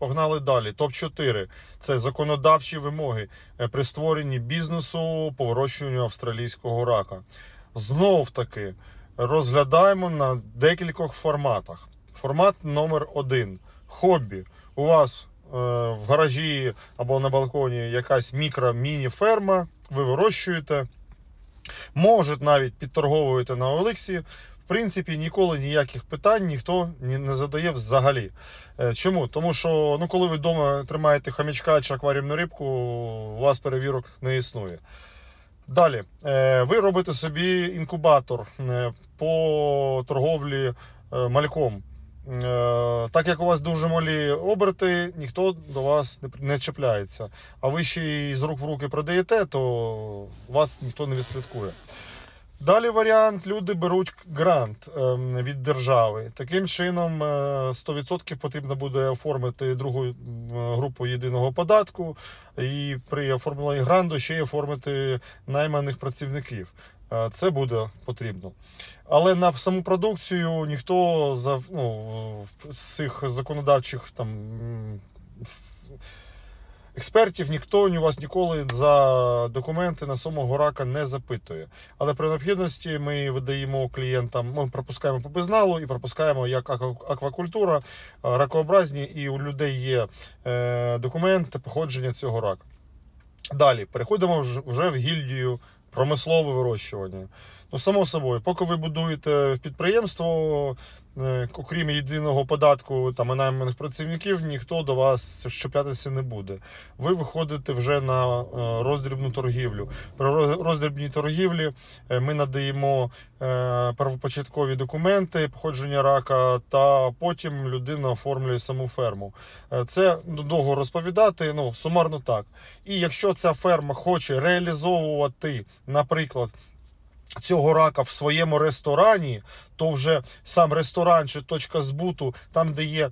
Погнали далі. Топ 4 це законодавчі вимоги е, при створенні бізнесу по вирощуванню австралійського рака. Знов таки розглядаємо на декількох форматах. Формат номер один хобі. У вас е, в гаражі або на балконі якась мікро-міні-ферма, ви вирощуєте. Може, навіть підторговуєте на Олексі. Принципі, ніколи ніяких питань ніхто не задає взагалі. Е, Чому? Тому що ну, коли ви вдома тримаєте хомячка чи акваріумну рибку, у вас перевірок не існує. Далі, Е, ви робите собі інкубатор е, по торговлі мальком. Так як у вас дуже малі оберти, ніхто до вас не чіпляється. А ви ще й з рук в руки продаєте, то вас ніхто не відслідкує. Далі варіант: люди беруть грант ем, від держави. Таким чином, е, 100% потрібно буде оформити другу групу єдиного податку, і при оформленні гранту ще й оформити найманих працівників. Е, Це буде потрібно. Але на саму продукцію ніхто за ну, з цих законодавчих там. Експертів ніхто ні у вас ніколи за документи на самого рака не запитує. Але при необхідності ми видаємо клієнтам, ми пропускаємо по безналу і пропускаємо як аквакультура, е, ракообразні, і у людей є е, документи походження цього рака. Далі переходимо вже в гільдію промислове вирощування. Ну, само собою, поки ви будуєте підприємство, е, окрім єдиного податку там і найманих працівників, ніхто до вас щеплятися не буде. Ви виходите вже на е, роздрібну торгівлю. При роз- роздрібній торгівлі е, ми надаємо первопочаткові документи походження рака, та потім людина оформлює саму ферму. Це довго розповідати. Ну сумарно так. І якщо ця ферма хоче реалізовувати, наприклад, цього рака в своєму ресторані, то вже сам ресторан чи точка збуту, там, де є е,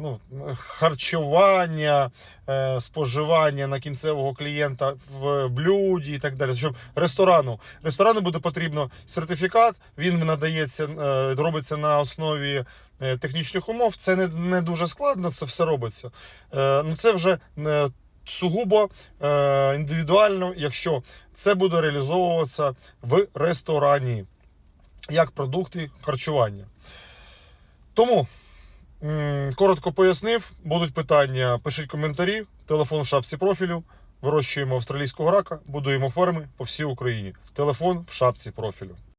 ну, харчування, е, споживання на кінцевого клієнта в блюді і так далі. Щоб ресторану ресторану буде потрібно сертифікат. Він надається, е, робиться на основі е, технічних умов. Це не, не дуже складно, це все робиться. Е, ну це вже е, сугубо е, індивідуально, якщо це буде реалізовуватися в ресторані як продукти харчування. Тому коротко пояснив, будуть питання, пишіть коментарі, телефон в шапці профілю. Вирощуємо австралійського рака, будуємо ферми по всій Україні. Телефон в шапці профілю.